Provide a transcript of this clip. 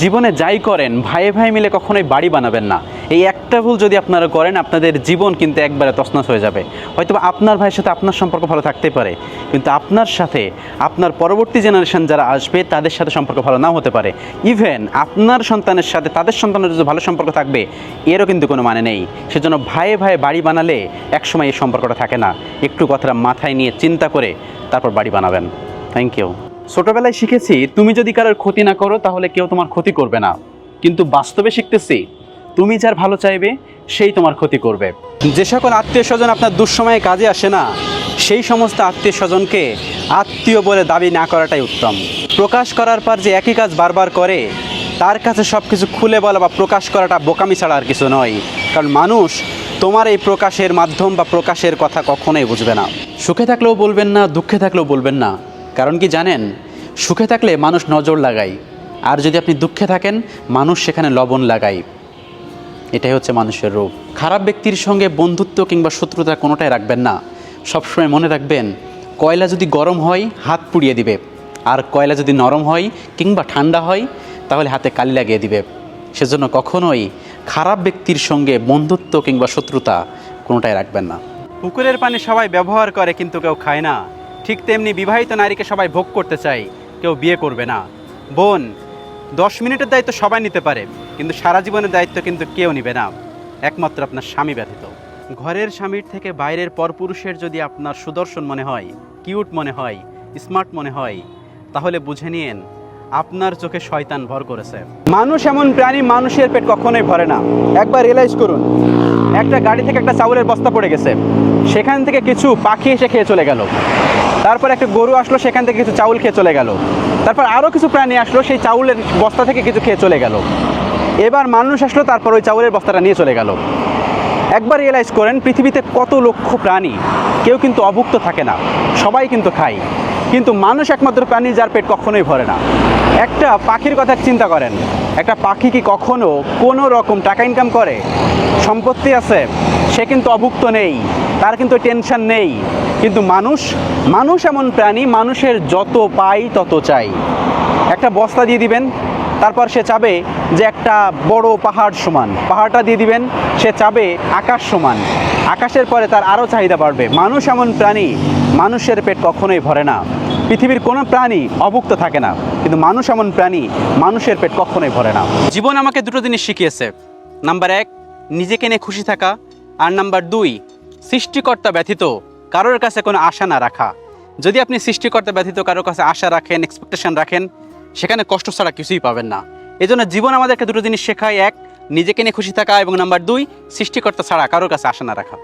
জীবনে যাই করেন ভাইয়ে ভাই মিলে কখনোই বাড়ি বানাবেন না। এই একটা ভুল যদি আপনারা করেন, আপনাদের জীবন কিন্তু একবারে তছনছ হয়ে যাবে। হয়তো আপনার ভাইয়ের সাথে আপনার সম্পর্ক ভালো থাকতে পারে, কিন্তু আপনার সাথে আপনার পরবর্তী জেনারেশন যারা আসবে, তাদের সাথে সম্পর্ক ভালো নাও হতে পারে। ইভেন আপনার সন্তানের সাথে তাদের সন্তানের যদি ভালো সম্পর্ক থাকবে, এরও কিন্তু কোনো মানে নেই। সেজন্য ভাইয়ে ভাইয়ে বাড়ি বানালে একসময় এই সম্পর্কটা থাকে না। একটু কথাটা মাথায় নিয়ে চিন্তা করে তারপর বাড়ি বানাবেন। থ্যাংক ইউ ছোটবেলায় শিখেছি, তুমি যদি কারোর ক্ষতি না করো, তাহলে কেউ তোমার ক্ষতি করবে না। কিন্তু বাস্তবে শিখতেছি, তুমি যার ভালো চাইবে, সেই তোমার ক্ষতি করবে। যে সকল আত্মীয় স্বজন আপনার দুঃসময়ে কাজে আসে না, সেই সমস্ত আত্মীয় স্বজনকে আত্মীয় বলে দাবি না করাটাই উত্তম। প্রকাশ করার পর যে একই কাজ বারবার করে, তার কাছে সব কিছু খুলে বলা বা প্রকাশ করাটা বোকামি ছাড়া আর কিছু নয়। কারণ মানুষ তোমার এই প্রকাশের মাধ্যম বা প্রকাশের কথা কখনোই বুঝবে না। সুখে থাকলেও বলবেন না, দুঃখে থাকলেও বলবেন না। কারণ কি জানেন? সুখে থাকলে মানুষ নজর লাগায়। আর যদি আপনি দুঃখে থাকেন, মানুষ সেখানে লবণ লাগায়। এটাই হচ্ছে মানুষের রূপ। খারাপ ব্যক্তির সঙ্গে বন্ধুত্ব কিংবা শত্রুতা কোনোটাই রাখবেন না। সবসময় মনে রাখবেন, কয়লা যদি গরম হয়, হাত পুড়িয়ে দিবে। আর কয়লা যদি নরম হয় কিংবা ঠান্ডা হয়, তাহলে হাতে কালি লাগিয়ে দিবে। সেজন্য কখনোই খারাপ ব্যক্তির সঙ্গে বন্ধুত্ব কিংবা শত্রুতা কোনোটাই রাখবেন না। পুকুরের পানি সবাই ব্যবহার করে কিন্তু কেউ খায় না। ঠিক তেমনি বিবাহিত নারীকে সবাই ভোগ করতে চায়। কেউ বিয়ে করবে না। বোন, দশ মিনিটের দায়িত্ব সবাই নিতে পারে, কিন্তু সারা জীবনের দায়িত্ব কিন্তু কেউ নিবে না। একমাত্র আপনার স্বামী ব্যতীত। ঘরের স্বামীর থেকে বাইরের পরপুরুষের যদি আপনার সুদর্শন মনে হয়, কিউট মনে হয়, স্মার্ট মনে হয়, তাহলে বুঝে নিন আপনার চোখে শয়তান ভর করেছে। মানুষ এমন প্রাণী মানুষের পেট কখনোই ভরে না। একবার রিয়েলাইজ করুন, একটা গাড়ি থেকে একটা চাউলের বস্তা পড়ে গেছে। সেখান থেকে কিছু পাখি এসে খেয়ে চলে গেল। তারপর একটা গরু আসলো, সেখান থেকে কিছু চাউল খেয়ে চলে গেল। তারপর আরও কিছু প্রাণী আসলো, সেই চাউলের বস্তা থেকে কিছু খেয়ে চলে গেল। এবার মানুষ আসলো, তারপর ওই চাউলের বস্তাটা নিয়ে চলে গেল। একবার রিয়েলাইজ করেন, পৃথিবীতে কত লক্ষ প্রাণী, কেউ কিন্তু অভুক্ত থাকে না। সবাই কিন্তু খায়। কিন্তু মানুষ একমাত্র প্রাণী যার পেট কখনোই ভরে না। একটা পাখির কথা চিন্তা করেন, একটা পাখি কি কখনো কোনো রকম টাকা ইনকাম করে? সম্পত্তি আছে, সে কিন্তু অভুক্ত নেই, তার কিন্তু টেনশন নেই। কিন্তু মানুষ মানুষ এমন প্রাণী, মানুষের যত পাই তত চাই। একটা বস্তা দিয়ে দিবেন তারপর সে চাবে যে একটা বড় পাহাড় সমান। পাহাড়টা দিয়ে দিবেন, সে চাবে আকাশ সমান। আকাশের পরে তার আরও চাহিদা বাড়বে। মানুষ এমন প্রাণী, মানুষের পেট কখনোই ভরে না। পৃথিবীর কোনো প্রাণী অভুক্ত থাকে না, কিন্তু মানুষ এমন প্রাণী, মানুষের পেট কখনোই ভরে না। জীবন আমাকে দুটো জিনিস শিখিয়েছে। নাম্বার এক, নিজেকে নিয়ে খুশি থাকা। আর নাম্বার দুই, সৃষ্টিকর্তা ব্যতীত কারোর কাছে কোনো আশা না রাখা। যদি আপনি সৃষ্টিকর্তা ব্যতীত কারোর কাছে আশা রাখেন এক্সপেকটেশন রাখেন সেখানে কষ্ট ছাড়া কিছুই পাবেন না। এই জন্য জীবন আমাদেরকে দুটো জিনিস শেখায়। এক, নিজেকে নিয়ে খুশি থাকা এবং নাম্বার দুই, সৃষ্টিকর্তা ছাড়া কারোর কাছে আশা না রাখা।